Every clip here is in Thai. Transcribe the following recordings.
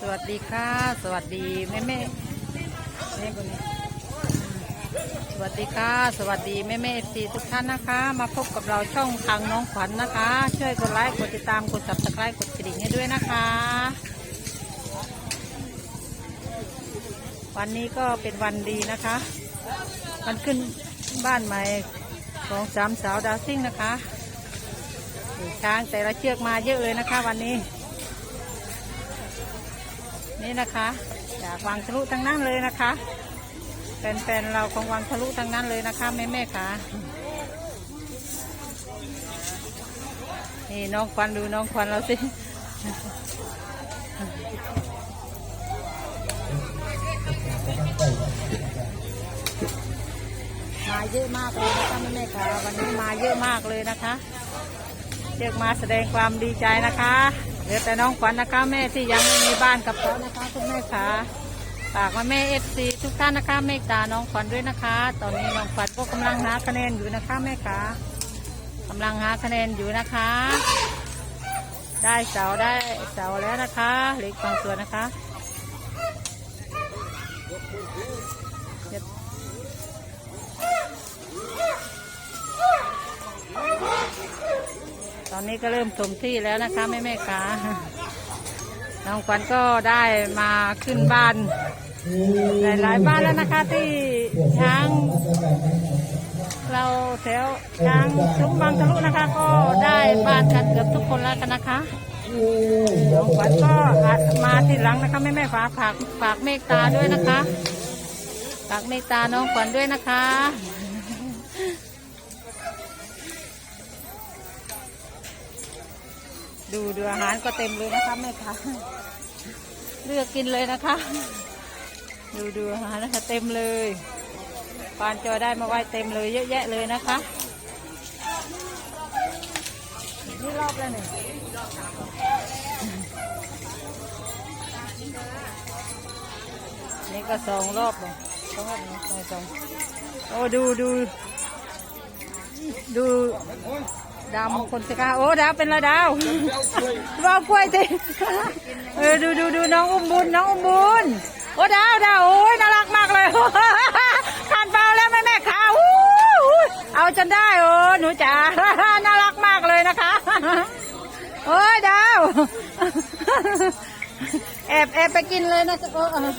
สวัสดีค่ะ สวัสดีแม่แม่แม่คนนี้สวัสดีค่ะ สวัสดีแม่แม่สีทุกท่านนะคะ มาพบกับเราช่องทางน้องขวัญนะคะ ช่วยกดไลค์กดติดตามกด subscribe กดกระดิ่งให้ด้วยนะคะ วันนี้ก็เป็นวันดีนะคะมันขึ้นบ้านใหม่ของสามสาวดาวซิ่งนะคะช้างแต่ละเชือกมาเยอะเลยนะคะ วันนี้ นี่นะคะจากวังทะลุทั้งนั้นเลยนะคะแฟนๆเราของวังทะลุทั้งนั้นเลยนะคะแม่ๆค่ะนี่น้องควันดูน้องควันเราสิมาเยอะมากเลยนะคะแม่แม่ๆค่ะวันนี้มาเยอะมากเลยนะคะเรียกมาแสดงความดีใจนะคะ เหลือแต่น้องขวัญนะคะ แม่ที่ยังไม่มีบ้านกับเขานะคะคุณแม่ค่ะฝากมาแม่เอฟซีทุกท่านนะคะเมตตาน้องขวัญด้วยนะคะ ตอนนี้น้องขวัญก็กำลังหาคะแนนอยู่นะคะแม่ค่ะกำลังหาคะแนนอยู่นะคะ ได้เสาได้เสาแล้วนะคะเหล็กบางส่วนนะคะ ตอนนี้ก็เริ่มถมที่แล้วนะคะแม่แม่ขาน้องขวัญก็ได้มาขึ้นบ้านหลายๆบ้านแล้วนะคะที่ช้าง เราแถวช้างชุมบางทะลุนะคะ ก็ได้บ้านกันเกือบทุกคนแล้วกันนะคะน้องขวัญก็มาทีหลังนะคะแม่แม่ฝาฝากฝากเมตตาด้วยนะคะฝากเมตตาน้องขวัญด้วยนะคะ ดูดูอาหารก็เต็มเลยนะคะแม่ค้าเลือกกินเลยนะคะ ดูดูอาหารนะคะเต็มเลยปานจอได้มาไว้เต็มเลยเยอะแยะเลยนะคะนี่รอบแล้วเนี่ยนี่ก็สองรอบเลยสองรอบนะสองสองโอ้ดูดูดู ดาวมงคลสิคะโอ้ดาวเป็นละดาววาวกล้วยสิเออดูดูดูน้องอุ้มบุญน้องอุ้มบุญโอ้ดาวดาวโอ้ยน่ารักมากเลยทานเปล่าแล้วแม่แม่ขาอู้หูเอาจนได้โอ้หนูจ๋าน่ารักมากเลยนะคะโอ้ยดาวแอบแอบไปกินเลยนะโอ้เออ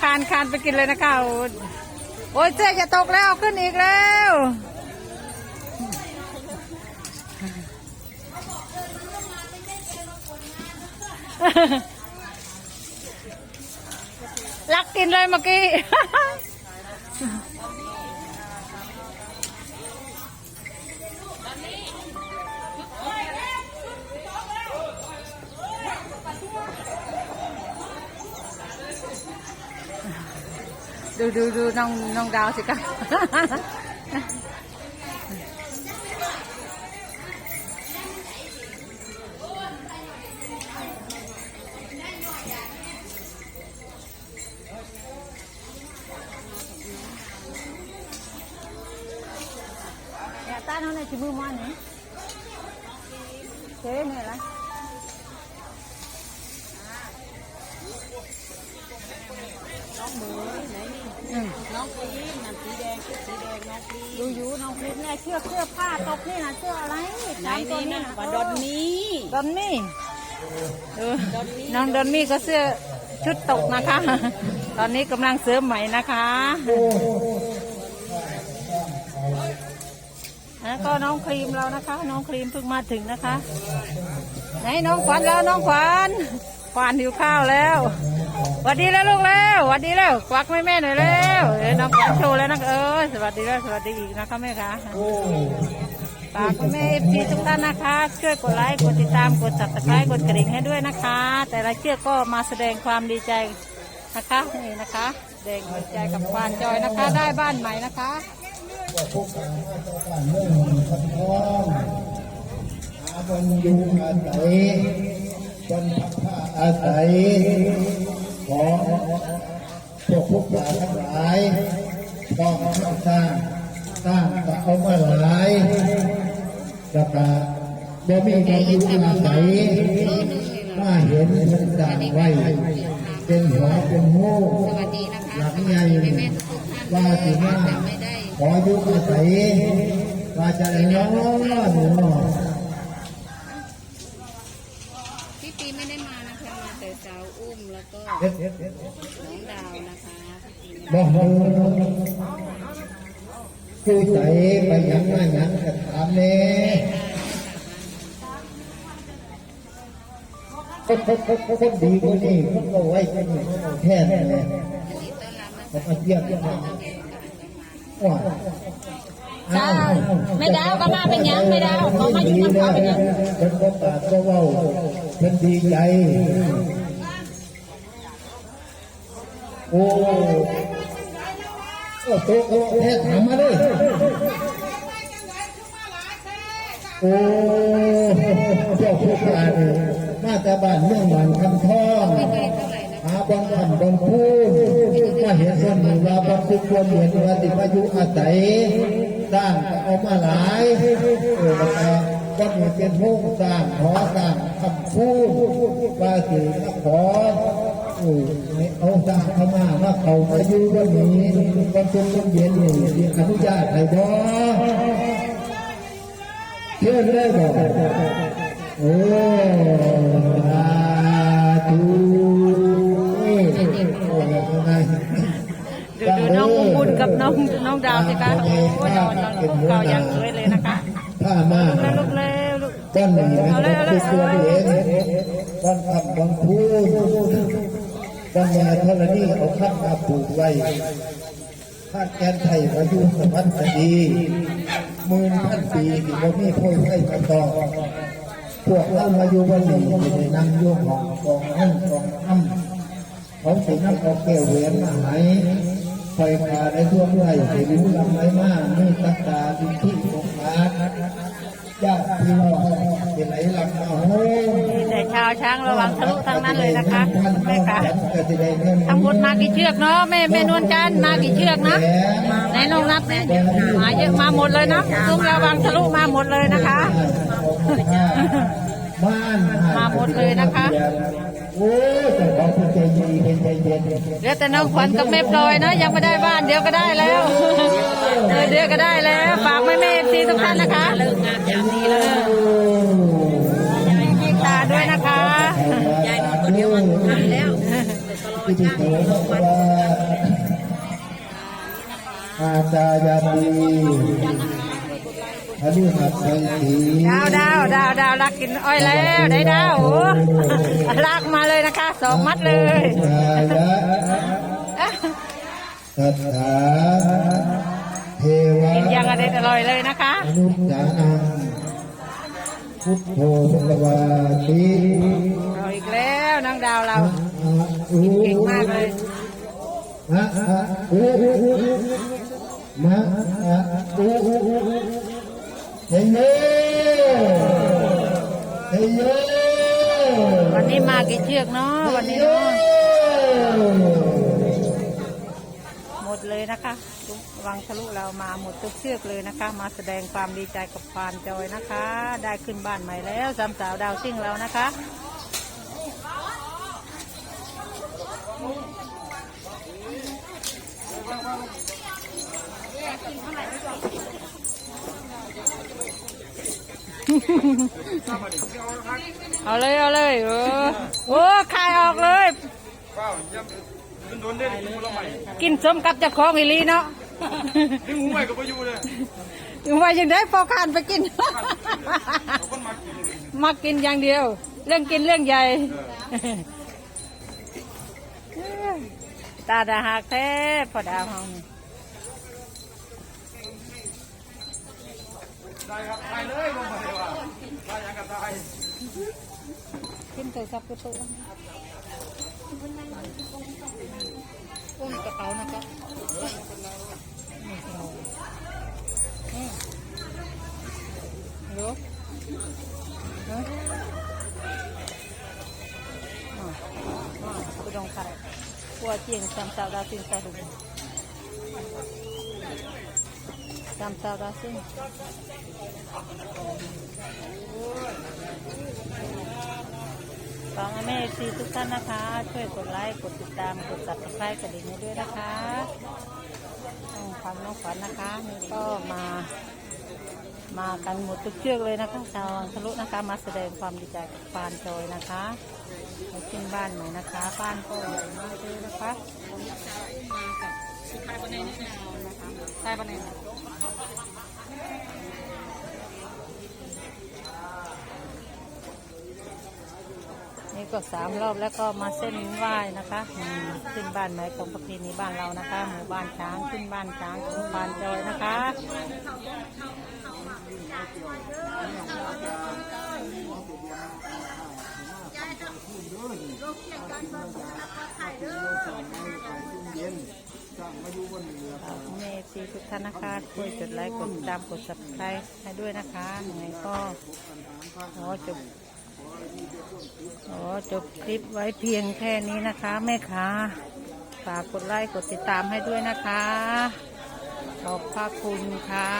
คานคานไปกินเลยนะคะโอ้ โอ้ยเจ๊จะตกแล้วขึ้นอีกแล้วลักกินเลยเมื่อกี้ ดูดูดูน้องน้องดาวสิคะ Ya ta nó này chỉ bưu mua này. Thế này là. อืมน้ องครีมน้ำสีแดงชุดสีแดงน้องครีมดูอยู่น้องคลิปเนี่ยเสื้อเสื้อผ้าตกนี่นะเสื้ออะไรไหนตามตัวนี่นะเว่าดอนนี้ดอนนี่เออดอนนี่น้องดอนนี่ก็เสื้อชุดตกนะคะ ตอนนี้กำลังเสริมใหม่นะคะแล้วก็น้องครีมเรานะคะ น้องครีมเพิ่งมาถึงนะคะ ไหนน้องขวัญแล้วน้องขวัญ ขวัญหิวข้าวแล้วสวัสดีแล้วลูกแล้วสวัสดีแล้วควักแม่แม่หน่อยแล้วเอ้ยน้องขวัญโชว์แล้วนะเออสวัสดีแล้วสวัสดีอีกนะคะแม่คะฝากคุณแม่เอฟซีทุกท่านนะคะ ช่วยกดไลค์กดติดตามกด subscribe กดกระดิ่งให้ด้วยนะคะ แต่ละเชือกก็มาแสดงความดีใจนะคะนี่นะคะแดงดีใจกับควานจอยนะคะ ได้บ้านใหม่นะคะกการราชการเมืองสะท้อนหาบนอยู่อาศัย บนพักผ้าอาศัยของพวกพวกเราทั้งหลายต้องสร้างสร้างก็เอามาหลายแล้วก็บ่มีความอยู่อาศัยมาเห็นมันดังไว้ เป็นหัวเป็นหูสวัสดีนะคะหลังใหญ่แม่แม่ทุกท่านว่าสิมาไม่ได้ขออยู่อาศัยว่าจะได้น้องหนู พี่ ปีไม่ได้มานะคะมาแต่สาวอุ้มแล้วก็เฮ็ดเฮ็ดเฮ็ดน้องดาวนะคะพี่ปีไม่บ่ฮู้ผู้ใจไปหยังมาหยังก็ถามแน่คนคนคนคนดีกว่านี้คนเอาไว้คนนี้เอาแท้แน่เลยยินดีต้อนรับนะเขามาเทียบกันว่าว้าจ้าไม่ดาวก็มาเป็นหยังไม่ดาวเขามาอยู่กับเขาเป็นหยังเป็นคนปากก็เว้า เป็นดีใจ โอ้โอ้โตโอ้แท้ถามมาเลยโอ้เจ้าผู้การมาแต่บ้านเมืองบ้านคำท่องหาบางคำบางพูดมาเห็นส่วนหนึ่งว่าบางทุกคนเห็นว่าติมายุอาศัยสร้างเอามาหลายเออ แล้วก็ก็มีเป็นผู้สร้างขอสร้างคำพูดว่าสิมาขอเออให้เอาสร้างเข้ามาว่าเขามาอยู่วันนี้วันทุกคนเย็นนี่ที่อนุญาตให้บ่เชื่อได้บ่โอ้สาธุเอ้ยโอ้ยอะไรดูน้องบุญกับน้องน้องดาวสิคะโอ้ยนอนนอนเก่าอย่างสวยเลยนะคะ ถ้ามาแล้วลูกเร็วลูกก้อนหนึ่งนะคือตัวเองก้อนคำบางพูดก้อนยาธรณีเอาข้ามมาปลูกไว้ข้าแกนไทยอายุสมัคดีหมื่นพันปีที่บ่มีพ่อยไทยมาต่อพวกเรามาอยู่วันนี้อยู่ในนั่งอยู่ห้องกองห้องกองอ้ำเขาสิน้ำเอาแก้วเหรียญมาให้ค อยพาได้ทั่วไร่ให้รู้ลำไรมามีตักตาดิที่สงสารญาติพี่น้องที่ไหลลำมาโอ้นี่แต่ชาวช้างระวังทะลุทั้งนั้นเลยนะคะแม่ค่ะก็จะได้เงินทั้งหมดมากี่เชือกเนาะแม่แม่นวลจันทร์มากี่เชือกนะไหนลองนับเนี่ยมาเยอะมาหมดเลยนะตุ้งระวังทะลุมาหมดเลยนะคะ บ้านมาหมดเลยนะคะ โอ้แต่เขาเป็นใจดีเป็นใจเย็นเหลือแต่น้องขวัญกับแม่พลอยนะยังไม่ได้บ้านเดี๋ยวก็ได้แล้วเออเดี๋ยวก็ได้แล้วฝากแม่แม่ทีทุกท่านนะคะเลิกงานยามนี้แล้วยิงตาด้วยนะคะยายคนเดียวมันทำแล้วที่ที่โตบอกว่าอาจารย์ดี อันนี้หัดใจสีดาวดาวดาวดาวรักกินอ้อยแล้วได้ดาวโอ้ลากมาเลยนะคะสองมัดเลยกายะสัทธาเทวะกินยังอร่อยอร่อยเลยนะคะอนุจานังพุทโธพระวาติเอาอีกแล้วนางดาวเราอุเก่งมากเลยมะอะอุมะอะอุ เฮ้ยเฮ้ยวันนี้มากี่เชือกเนาะวันนี้เนาะหมดเลยนะคะวังทะลุเรามาหมดทุกเชือกเลยนะคะ มาแสดงความดีใจกับควานจอยนะคะ ได้ขึ้นบ้านใหม่แล้วสามสาวดาวซิ่งเรานะคะเเอาเลยเอาเลยเออโอ้คายออกเลย กินสมกับเจ้าของอีหลีเนาะนี่หูใหม่ก็ไปอยู่เลยว่ายังได้พอคานไปกิน คนมากินมากินอย่างเดียว เรื่องกินเรื่องใหญ่ตาดาหักแท้พอดาวเฮานี่ ได้ครับตายเลยลงมาเลยว่ะตายยังกับตายกินตัวซับกระตุกอุ้มกระเป๋านะครับอืมรู้เนอะอ่าอ่าไปดองไข่กัวเจียงจำสาวดาวติงสาวดุ งจำซาวดาซิ่งฝากแม่ซีทุกท่านนะคะ ช่วยกดไลค์ กดติดตาม กด subscribe กระดิ่งให้ด้วยนะคะต้องฟังน้องขวัญนะคะ นี่ก็มา มากันหมดทุกเชือกเลยนะคะ ชาววังทะลุนะคะ มาแสดงความดีใจกับฟานจอยนะคะไปขึ้นบ้านหน่อยนะคะ บ้านก็ใหญ่มากเลยนะคะ ไทยบันเนนี่นี่ก็สามรอบแล้วก็มาเส้นไหว้นะคะขึ้นบ้านไหนของประเพณีบ้านเรานะคะหมู่บ้านช้างขึ้นบ้านช้างขึ้นบ้านจอยนะคะยายจะลูกเขียนการเมืองสนับสไทยเด้อ เมซีทุกท่านนะคะช่วยกดไลค์กดติดตามกด subscribe ให้ด้วยนะคะยังไงก็ขอจบขอจบคลิปไว้เพียงแค่นี้นะคะแม่ค้าฝากกดไลค์กดติดตามให้ด้วยนะคะ ขอบพระคุณค่ะ